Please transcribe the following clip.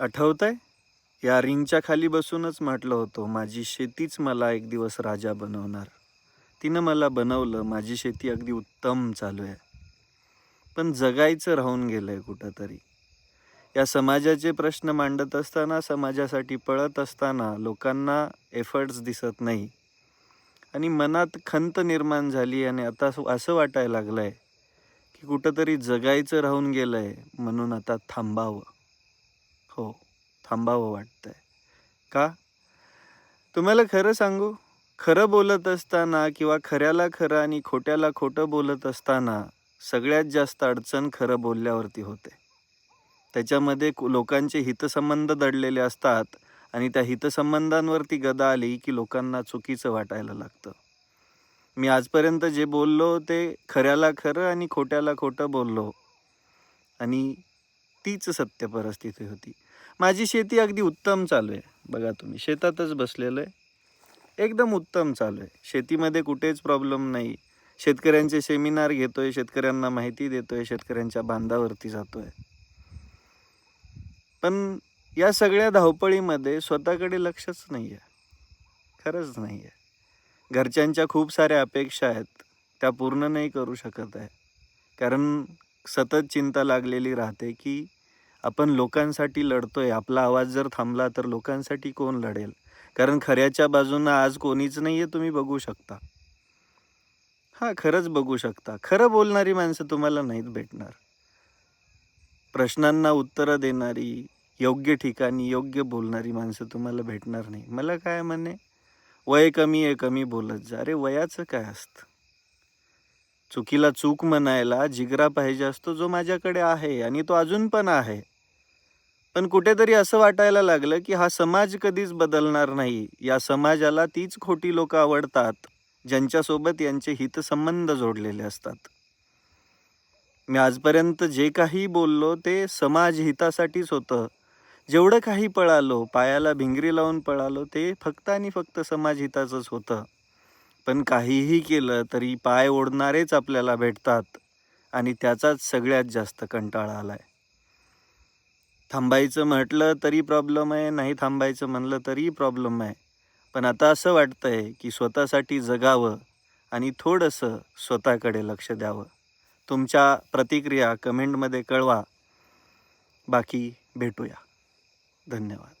आठवतंय? या रिंगच्या खाली बसूनच म्हटलं होतं माझी शेतीच मला एक दिवस राजा बनवणार. तिनं मला बनवलं माझी शेती अगदी उत्तम चालू आहे. पण जगायचं राहून गेलं आहे कुठंतरी. या समाजाचे प्रश्न मांडत असताना समाजासाठी पळत असताना लोकांना एफर्ट्स दिसत नाही. आणि मनात खंत निर्माण झाली आणि आता असं- वाटायला लागलं आहे की कुठंतरी जगायचं राहून गेलं आहे म्हणून आता थांबावं. हो थांबावं वाटतंय. का? तुम्हाला खरं सांगू? खरं बोलत असताना किंवा खऱ्याला खरं आणि खोट्याला खोटं बोलत असताना सगळ्यात जास्त अडचण खरं बोलल्यावरती होते. त्याच्यामध्ये कु- लोकांचे हितसंबंध दडलेले असतात आणि त्या हितसंबंधांवरती गदा आली की लोकांना चुकीचं वाटायला लागतं. मी आजपर्यंत जे बोललो ते खऱ्याला खरं आणि खोट्याला खोटं बोललो. आणि तीच सत्य परिस्थिती होती. माझी शेती अगदी उत्तम चालू आहे. बघा तुम्ही शेतातच बसलेलं आहे. एकदम उत्तम चालू आहे. शेतीमध्ये कुठेच प्रॉब्लेम नाही. शेतकऱ्यांचे सेमिनार घेतोय शेतकऱ्यांना माहिती देतोय शेतकऱ्यांच्या बांधावरती जातोय. पण या सगळ्या धावपळीमध्ये स्वतःकडे लक्षच नाही आहे खरंच नाही आहे घरच्यांच्या खूप साऱ्या अपेक्षा आहेत. त्या पूर्ण नाही करू शकत आहे. कारण सतत चिंता लागलेली राहते की आपण लोकांसाठी लढतोय. आपला आवाज जर थांबला तर लोकांसाठी कोण लढेल? कारण खऱ्याच्या बाजूनं आज कोणीच नाही आहे तुम्ही बघू शकता. हां खरंच बघू शकता. खरं बोलणारी माणसं तुम्हाला नाहीत भेटणार. प्रश्नांना उत्तरं देणारी योग्य ठिकाणी योग्य बोलणारी माणसं तुम्हाला भेटणार नाही. मला काय म्हणे? वय कमी आहे कमी बोलत जा. अरे वयाचं काय असतं? चुकीला चूक म्हणायला जिगरा पाहिजे असतो जो माझ्याकडे आहे आणि तो अजून पण आहे. पण कुठेतरी असं वाटायला लागलं की हा समाज कधीच बदलणार नाही. या समाजाला तीच खोटी लोक आवडतात ज्यांच्यासोबत यांचे हितसंबंध जोडलेले असतात. मी आजपर्यंत जे काही बोललो ते समाज हितासाठीच होतं. जेवढं काही पळालो पायाला भिंगरी लावून पळालो ते फक्त आणि फक्त समाज हिताचंच होतं. पण काहीही केलं तरी पाय ओढणारेच आपल्याला भेटतात आणि त्याचाच सगळ्यात जास्त कंटाळा आलाय. थांबायचं म्हटलं तरी प्रॉब्लेम आहे नाही थांबायचं म्हणलं तरी प्रॉब्लेम आहे. पण आता असं वाटतंय की स्वतःसाठी जगावं आणि थोडंसं स्वतःकडे लक्ष द्यावं. तुमच्या प्रतिक्रिया कमेंटमध्ये कळवा. बाकी भेटूया. धन्यवाद.